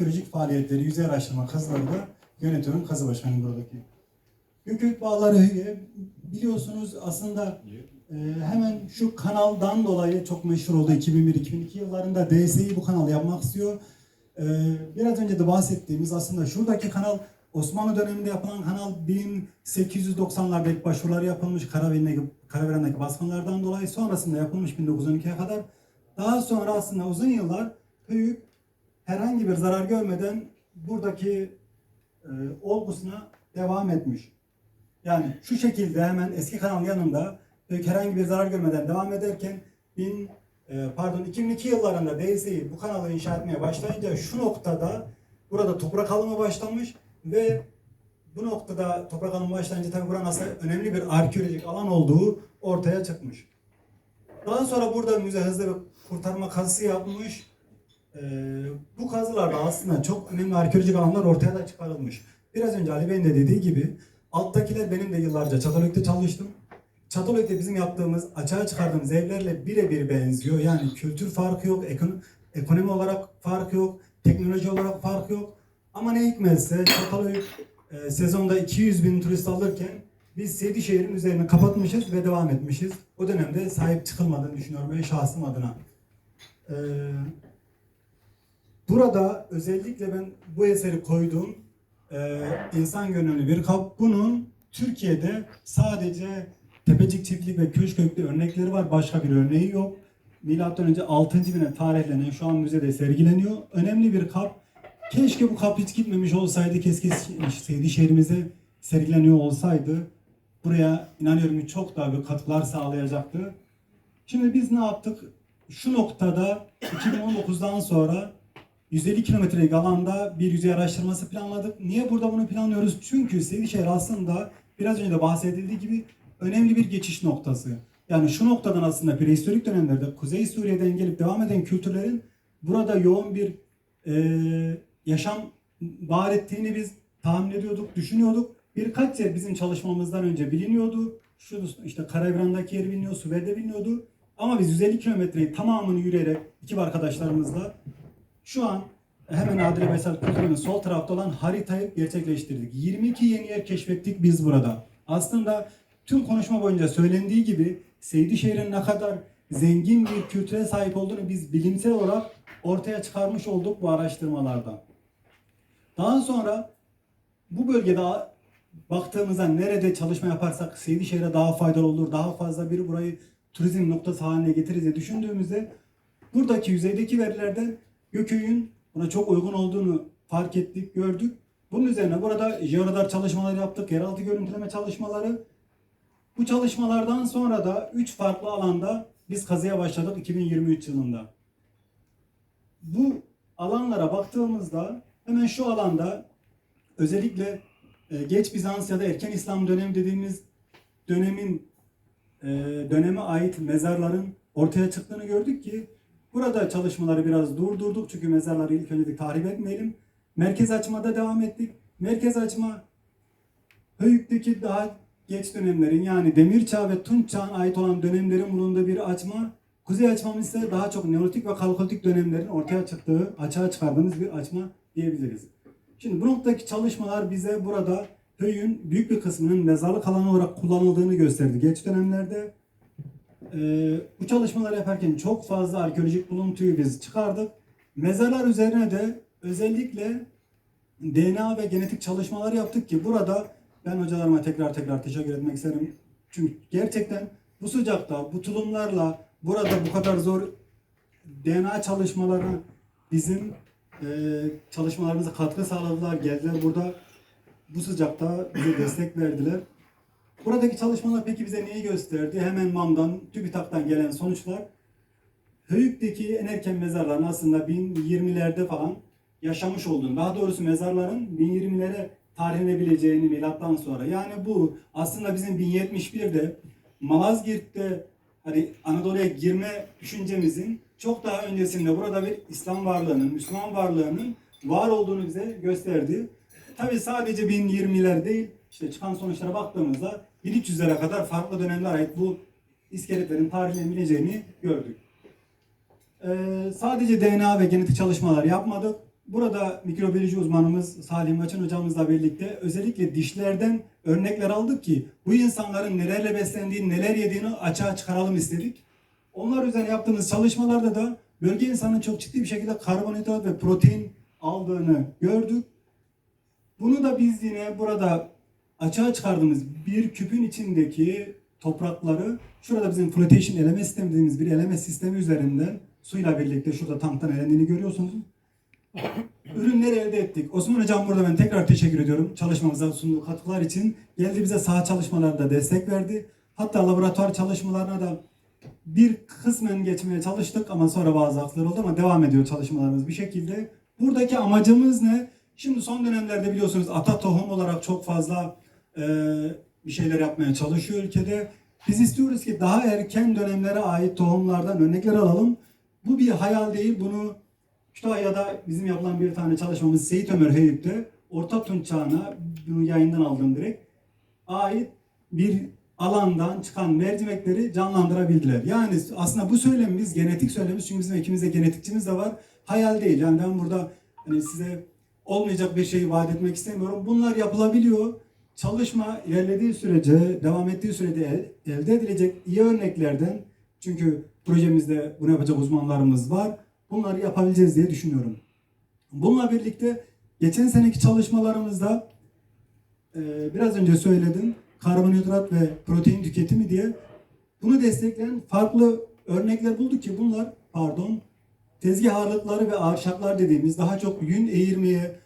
arkeolojik faaliyetleri, yüzey araştırma kazıları da yönetiyorum. Kazı başkanıyım buradaki. Gökök Bağları e, biliyorsunuz aslında e, hemen şu kanaldan dolayı çok meşhur oldu 2001-2002 yıllarında DSİ bu kanalı yapmak istiyor. E, biraz önce de bahsettiğimiz aslında şuradaki kanal Osmanlı döneminde yapılan kanal 1890'larda ilk başvuruları yapılmış Karaveren'deki, Karaveren'deki baskınlardan dolayı sonrasında yapılmış 1912'ye kadar. Daha sonra aslında uzun yıllar Höyük herhangi bir zarar görmeden buradaki e, olgusuna devam etmiş. Yani şu şekilde hemen eski kanalın yanında herhangi bir zarar görmeden devam ederken bin, e, pardon 2002 yıllarında DSİ bu kanalı inşa etmeye başlayınca şu noktada burada toprak alımı başlamış ve bu noktada toprak alımı başlayınca tabii buranın aslında önemli bir arkeolojik alan olduğu ortaya çıkmış. Daha sonra burada müze hızlı bir kurtarma kazısı yapmış. Ee, bu kazılarda aslında çok önemli arkeolojik alanlar ortaya da çıkarılmış. Biraz önce Ali Bey'in de dediği gibi alttakiler benim de yıllarca Çatalhöyük'te çalıştım. Çatalhöyük'te bizim yaptığımız, açığa çıkardığımız evlerle birebir benziyor. Yani kültür farkı yok, ekon- ekonomi olarak farkı yok, teknoloji olarak farkı yok. Ama ne hikmetse Çatalhöyük e, sezonda 200 bin turist alırken biz Seydişehir'in üzerini kapatmışız ve devam etmişiz. O dönemde sahip çıkılmadığını düşünüyorum ben şahsım adına. Ee, burada özellikle ben bu eseri koyduğum e, insan gönüllü bir kap. Bunun Türkiye'de sadece Tepecik Çiftlik ve Köşköklü örnekleri var. Başka bir örneği yok. Milattan önce 6. bine tarihlenen şu an müzede sergileniyor. Önemli bir kap. Keşke bu kap hiç gitmemiş olsaydı, keşke Seydişehir'imize sergileniyor olsaydı. Buraya inanıyorum ki çok daha büyük katkılar sağlayacaktı. Şimdi biz ne yaptık? Şu noktada 2019'dan sonra 150 kilometrelik alanda bir yüzey araştırması planladık. Niye burada bunu planlıyoruz? Çünkü Seydişehir aslında biraz önce de bahsedildiği gibi önemli bir geçiş noktası. Yani şu noktadan aslında prehistorik dönemlerde Kuzey Suriye'den gelip devam eden kültürlerin burada yoğun bir e, yaşam var ettiğini biz tahmin ediyorduk, düşünüyorduk. Birkaç yer bizim çalışmamızdan önce biliniyordu. Şu işte Karayevran'daki yer biliniyor, Suver'de biliniyordu. Ama biz 150 kilometreyi tamamını yürüyerek ekip arkadaşlarımızla şu an hemen Adile Veysel Kültürü'nün sol tarafta olan haritayı gerçekleştirdik. 22 yeni yer keşfettik biz burada. Aslında tüm konuşma boyunca söylendiği gibi Seydişehir'in ne kadar zengin bir kültüre sahip olduğunu biz bilimsel olarak ortaya çıkarmış olduk bu araştırmalarda. Daha sonra bu bölgede baktığımızda nerede çalışma yaparsak Seydişehir'e daha faydalı olur, daha fazla bir burayı turizm noktası haline getiririz diye düşündüğümüzde buradaki yüzeydeki verilerden Gököy'ün buna çok uygun olduğunu fark ettik, gördük. Bunun üzerine burada jeoradar çalışmaları yaptık, yeraltı görüntüleme çalışmaları. Bu çalışmalardan sonra da 3 farklı alanda biz kazıya başladık 2023 yılında. Bu alanlara baktığımızda hemen şu alanda özellikle e, geç Bizans ya da erken İslam dönemi dediğimiz dönemin e, döneme ait mezarların ortaya çıktığını gördük ki burada çalışmaları biraz durdurduk çünkü mezarları ilk önce tahrip etmeyelim. Merkez açmada devam ettik. Merkez açma Höyük'teki daha geç dönemlerin yani Demir Çağ ve Tunç Çağ'ın ait olan dönemlerin bulunduğu bir açma. Kuzey açmamız ise daha çok Neolitik ve Kalkolitik dönemlerin ortaya çıktığı, açığa çıkardığımız bir açma diyebiliriz. Şimdi bu noktadaki çalışmalar bize burada Höyük'ün büyük bir kısmının mezarlık alanı olarak kullanıldığını gösterdi geç dönemlerde. Ee, bu çalışmaları yaparken çok fazla arkeolojik buluntuyu biz çıkardık. Mezarlar üzerine de özellikle DNA ve genetik çalışmalar yaptık ki burada ben hocalarıma tekrar tekrar teşekkür etmek isterim. Çünkü gerçekten bu sıcakta, bu tulumlarla burada bu kadar zor DNA çalışmaları bizim e, çalışmalarımıza katkı sağladılar. Geldiler burada bu sıcakta bize destek verdiler. Buradaki çalışmalar peki bize neyi gösterdi? Hemen MAM'dan, TÜBİTAK'tan gelen sonuçlar Höyük'teki en erken mezarların aslında 1020'lerde falan yaşamış olduğunu, daha doğrusu mezarların 1020'lere tarihlenebileceğini milattan sonra. Yani bu aslında bizim 1071'de Malazgirt'te hani Anadolu'ya girme düşüncemizin çok daha öncesinde burada bir İslam varlığının, Müslüman varlığının var olduğunu bize gösterdi. Tabi sadece 1020'ler değil, işte çıkan sonuçlara baktığımızda 1300'lere kadar farklı dönemlere ait bu iskeletlerin tarihlenebileceğini gördük. Ee, sadece DNA ve genetik çalışmalar yapmadık. Burada mikrobiyoloji uzmanımız Salih Maçın hocamızla birlikte özellikle dişlerden örnekler aldık ki bu insanların nelerle beslendiğini, neler yediğini açığa çıkaralım istedik. Onlar üzerine yaptığımız çalışmalarda da bölge insanın çok ciddi bir şekilde karbonhidrat ve protein aldığını gördük. Bunu da biz yine burada açığa çıkardığımız bir küpün içindeki toprakları şurada bizim flotation eleme sistemi dediğimiz bir eleme sistemi üzerinden suyla birlikte şurada tanktan elendiğini görüyorsunuz. Ürünleri elde ettik. Osman Hocam burada ben tekrar teşekkür ediyorum çalışmamıza sunduğu katkılar için. Geldi bize saha çalışmalarında destek verdi. Hatta laboratuvar çalışmalarına da bir kısmen geçmeye çalıştık ama sonra bazı akslar oldu ama devam ediyor çalışmalarımız bir şekilde. Buradaki amacımız ne? Şimdi son dönemlerde biliyorsunuz ata tohum olarak çok fazla e, bir şeyler yapmaya çalışıyor ülkede. Biz istiyoruz ki daha erken dönemlere ait tohumlardan örnekler alalım. Bu bir hayal değil. Bunu Kütahya'da bizim yapılan bir tane çalışmamız Seyit Ömer Heyip'te Orta Tunç çağına bunu yayından aldım direkt ait bir alandan çıkan mercimekleri canlandırabildiler. Yani aslında bu söylemimiz genetik söylemimiz çünkü bizim ekimizde genetikçimiz de var. Hayal değil. Yani ben burada hani size olmayacak bir şeyi vaat etmek istemiyorum. Bunlar yapılabiliyor. Çalışma ilerlediği sürece, devam ettiği sürede el- elde edilecek iyi örneklerden çünkü projemizde bunu yapacak uzmanlarımız var. Bunları yapabileceğiz diye düşünüyorum. Bununla birlikte geçen seneki çalışmalarımızda ee, biraz önce söyledim. Karbonhidrat ve protein tüketimi diye bunu destekleyen farklı örnekler bulduk ki bunlar pardon tezgah ağırlıkları ve ağırşaklar dediğimiz daha çok yün eğirmeye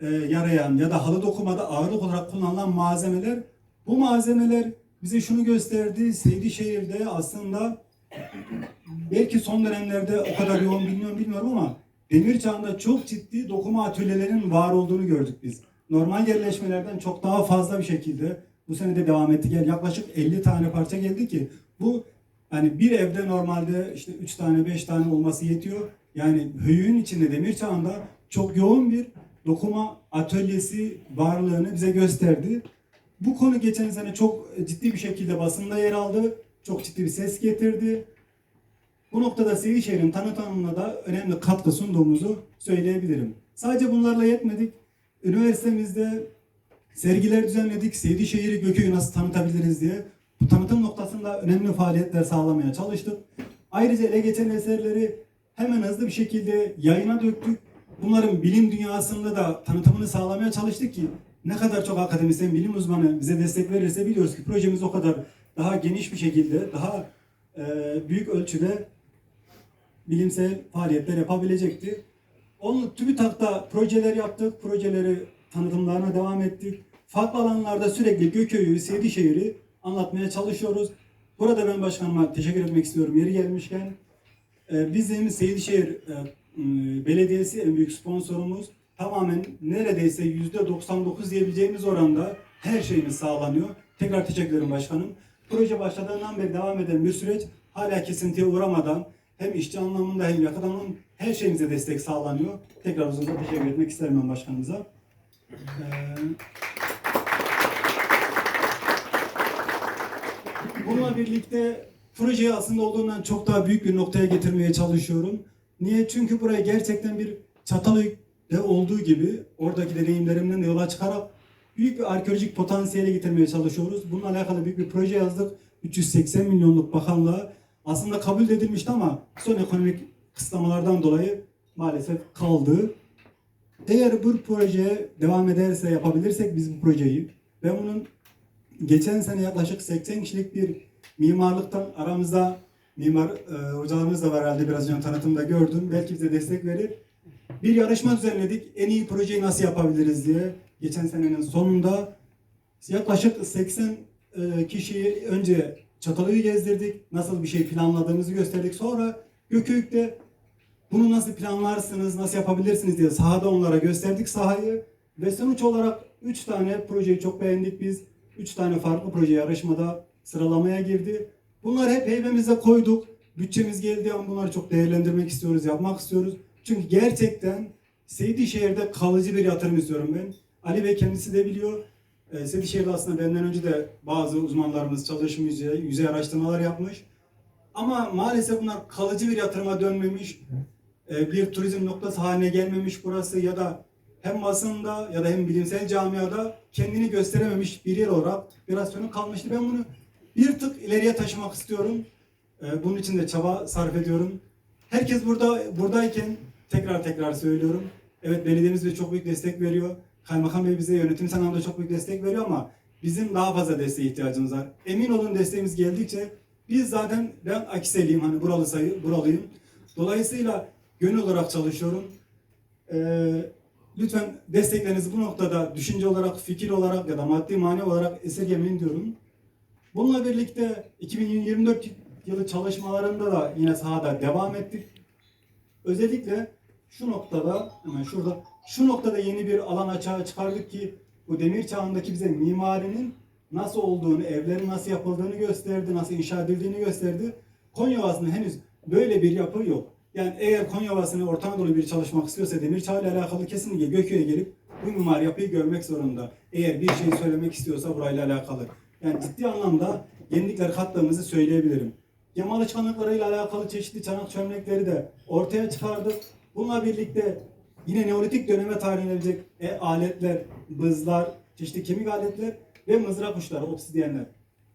e, yarayan ya da halı dokumada ağırlık olarak kullanılan malzemeler. Bu malzemeler bize şunu gösterdi. Seydişehir'de aslında belki son dönemlerde o kadar yoğun bilmiyorum bilmiyorum ama demir çağında çok ciddi dokuma atölyelerinin var olduğunu gördük biz. Normal yerleşmelerden çok daha fazla bir şekilde bu sene de devam etti. Gel yaklaşık 50 tane parça geldi ki bu hani bir evde normalde işte 3 tane 5 tane olması yetiyor. Yani höyüğün içinde demir çağında çok yoğun bir dokuma atölyesi varlığını bize gösterdi. Bu konu geçen sene çok ciddi bir şekilde basında yer aldı. Çok ciddi bir ses getirdi. Bu noktada Seydişehir'in tanıtımına da önemli katkı sunduğumuzu söyleyebilirim. Sadece bunlarla yetmedik. Üniversitemizde sergiler düzenledik. Seydişehir'i Gököy'ü nasıl tanıtabiliriz diye. Tanıtım noktasında önemli faaliyetler sağlamaya çalıştık. Ayrıca ele geçen eserleri hemen hızlı bir şekilde yayına döktük. Bunların bilim dünyasında da tanıtımını sağlamaya çalıştık ki ne kadar çok akademisyen, bilim uzmanı bize destek verirse biliyoruz ki projemiz o kadar daha geniş bir şekilde, daha e, büyük ölçüde bilimsel faaliyetler yapabilecekti. Onun TÜBİTAK'ta projeler yaptık, projeleri tanıtımlarına devam ettik. Farklı alanlarda sürekli Gököy'ü, Seydişehir'i anlatmaya çalışıyoruz. Burada ben başkanıma teşekkür etmek istiyorum yeri gelmişken. Ee, Bizim Seydişehir e, Belediyesi en büyük sponsorumuz. Tamamen neredeyse yüzde 99 diyebileceğimiz oranda her şeyimiz sağlanıyor. Tekrar teşekkür ederim başkanım. Proje başladığından beri devam eden bir süreç hala kesintiye uğramadan hem işçi anlamında hem yakıt anlamında her şeyimize destek sağlanıyor. Tekrar uzun teşekkür etmek isterim ben başkanımıza. Ee, Bununla birlikte projeyi aslında olduğundan çok daha büyük bir noktaya getirmeye çalışıyorum. Niye? Çünkü buraya gerçekten bir Çatalhöyük'te olduğu gibi oradaki deneyimlerimden de yola çıkarak büyük bir arkeolojik potansiyele getirmeye çalışıyoruz. Bununla alakalı büyük bir proje yazdık. 380 milyonluk bakanlığa aslında kabul edilmişti ama son ekonomik kısıtlamalardan dolayı maalesef kaldı. Eğer bu proje devam ederse, yapabilirsek biz bu projeyi, ben bunun geçen sene yaklaşık 80 kişilik bir mimarlıktan aramızda mimar e, hocalarımız da var herhalde biraz önce tanıtımda gördüm. Belki bize destek verir. Bir yarışma düzenledik. En iyi projeyi nasıl yapabiliriz diye. Geçen senenin sonunda yaklaşık 80 e, kişiyi önce Çatalhöyük'ü gezdirdik. Nasıl bir şey planladığımızı gösterdik. Sonra Gököyük'te bunu nasıl planlarsınız, nasıl yapabilirsiniz diye sahada onlara gösterdik sahayı. Ve sonuç olarak 3 tane projeyi çok beğendik biz. 3 tane farklı proje yarışmada sıralamaya girdi. Bunları hep heybemize koyduk. Bütçemiz geldiği an bunları çok değerlendirmek istiyoruz, yapmak istiyoruz. Çünkü gerçekten Seydişehir'de kalıcı bir yatırım istiyorum ben. Ali Bey kendisi de biliyor. Ee, Seydişehir'de aslında benden önce de bazı uzmanlarımız çalışmış, yüzey, yüzey araştırmalar yapmış. Ama maalesef bunlar kalıcı bir yatırıma dönmemiş. e, bir turizm noktası haline gelmemiş burası ya da hem basında ya da hem bilimsel camiada kendini gösterememiş bir yer olarak biraz sönük kalmıştı. Ben bunu bir tık ileriye taşımak istiyorum. E, Bunun için de çaba sarf ediyorum. Herkes burada buradayken tekrar tekrar söylüyorum. Evet belediyemiz bize çok büyük destek veriyor. Kaymakam Bey bize yönetim anlamda çok büyük destek veriyor ama bizim daha fazla desteğe ihtiyacımız var. Emin olun desteğimiz geldikçe biz zaten ben Akiseliyim hani buralı sayı buralıyım. Dolayısıyla gönül olarak çalışıyorum. Ee, lütfen desteklerinizi bu noktada düşünce olarak, fikir olarak ya da maddi manevi olarak esirgemeyin diyorum. Bununla birlikte 2024 yılı çalışmalarında da yine sahada devam ettik. Özellikle şu noktada, hemen şurada, şu noktada yeni bir alan açığa çıkardık ki bu demir çağındaki bize mimarinin nasıl olduğunu, evlerin nasıl yapıldığını gösterdi, nasıl inşa edildiğini gösterdi. Konya Ovası'nda henüz böyle bir yapı yok. Yani eğer Konya Ovası'nı Orta Anadolu bir çalışmak istiyorsa demir çağı ile alakalı kesinlikle Gököy'e gelip bu mimar yapıyı görmek zorunda. Eğer bir şey söylemek istiyorsa burayla alakalı. Yani ciddi anlamda yenilikler kattığımızı söyleyebilirim. Yamalı çanaklarıyla alakalı çeşitli çanak çömlekleri de ortaya çıkardık. Bununla birlikte yine Neolitik döneme tarih edilecek e, aletler, bızlar, çeşitli kemik aletler ve mızrak uçları, obsidyenler.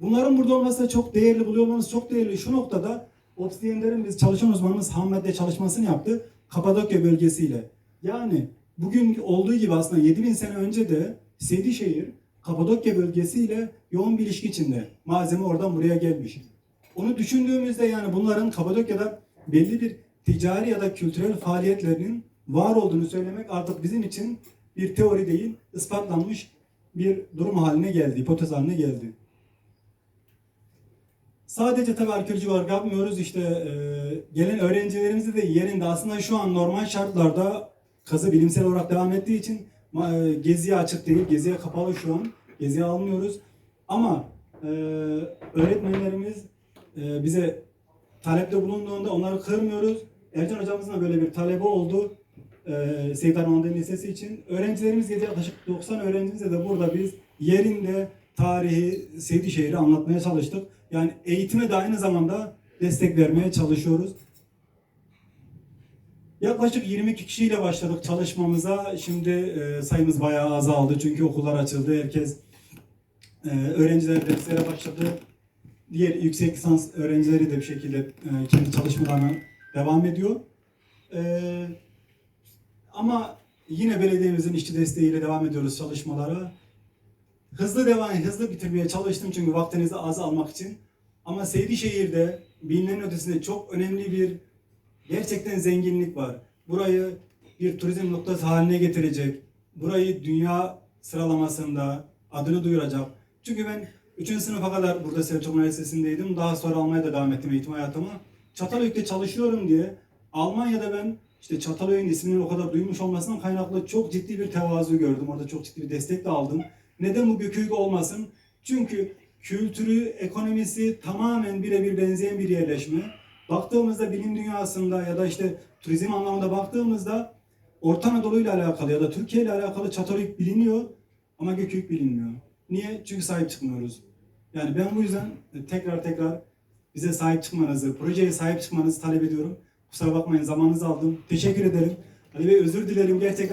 Bunların burada olması çok değerli buluyor çok değerli. Şu noktada obsidyenlerin biz çalışan uzmanımız ham madde çalışmasını yaptı. Kapadokya bölgesiyle. Yani bugün olduğu gibi aslında 7000 sene önce de Sedişehir Kapadokya bölgesiyle yoğun bir ilişki içinde. Malzeme oradan buraya gelmiş. Onu düşündüğümüzde yani bunların Kapadokya'da belli bir ticari ya da kültürel faaliyetlerinin var olduğunu söylemek artık bizim için bir teori değil, ispatlanmış bir durum haline geldi, hipotez haline geldi. Sadece tabii arkeoloji olarak yapmıyoruz. İşte e, gelen öğrencilerimizi de yerinde aslında şu an normal şartlarda kazı bilimsel olarak devam ettiği için e, geziye açık değil, geziye kapalı şu an. Geziye almıyoruz. Ama e, öğretmenlerimiz e, bize talepte bulunduğunda onları kırmıyoruz. Ercan hocamızın da böyle bir talebi oldu. E, Seyit Armağan Lisesi için. Öğrencilerimiz gece yaklaşık 90 öğrencimizle de burada biz yerinde tarihi, Seydişehir'i anlatmaya çalıştık. Yani eğitime de aynı zamanda destek vermeye çalışıyoruz. Yaklaşık 22 kişiyle başladık çalışmamıza. Şimdi e, sayımız bayağı azaldı çünkü okullar açıldı. Herkes e, öğrenciler derslere başladı. Diğer yüksek lisans öğrencileri de bir şekilde e, kendi çalışmalarına devam ediyor. E, ama yine belediyemizin işçi desteğiyle devam ediyoruz çalışmalara. Hızlı devam, hızlı bitirmeye çalıştım çünkü vaktinizi az almak için. Ama Seydişehir'de bilinenin ötesinde çok önemli bir gerçekten zenginlik var. Burayı bir turizm noktası haline getirecek. Burayı dünya sıralamasında adını duyuracak. Çünkü ben 3. sınıfa kadar burada Selçuk Üniversitesi'ndeydim. Daha sonra Almanya'da devam ettim eğitim hayatıma. Çatalhöyük'te çalışıyorum diye Almanya'da ben işte Çatalhöyük'ün ismini o kadar duymuş olmasından kaynaklı çok ciddi bir tevazu gördüm. Orada çok ciddi bir destek de aldım. Neden bu Gököyük olmasın? Çünkü kültürü, ekonomisi tamamen birebir benzeyen bir yerleşme. Baktığımızda bilim dünyasında ya da işte turizm anlamında baktığımızda Orta Anadolu ile alakalı ya da Türkiye ile alakalı Çatalhöyük biliniyor ama Gököyük bilinmiyor. Niye? Çünkü sahip çıkmıyoruz. Yani ben bu yüzden tekrar tekrar bize sahip çıkmanızı, projeye sahip çıkmanızı talep ediyorum. Kusura bakmayın zamanınızı aldım. Teşekkür ederim. Ali Bey özür dilerim gerçekten.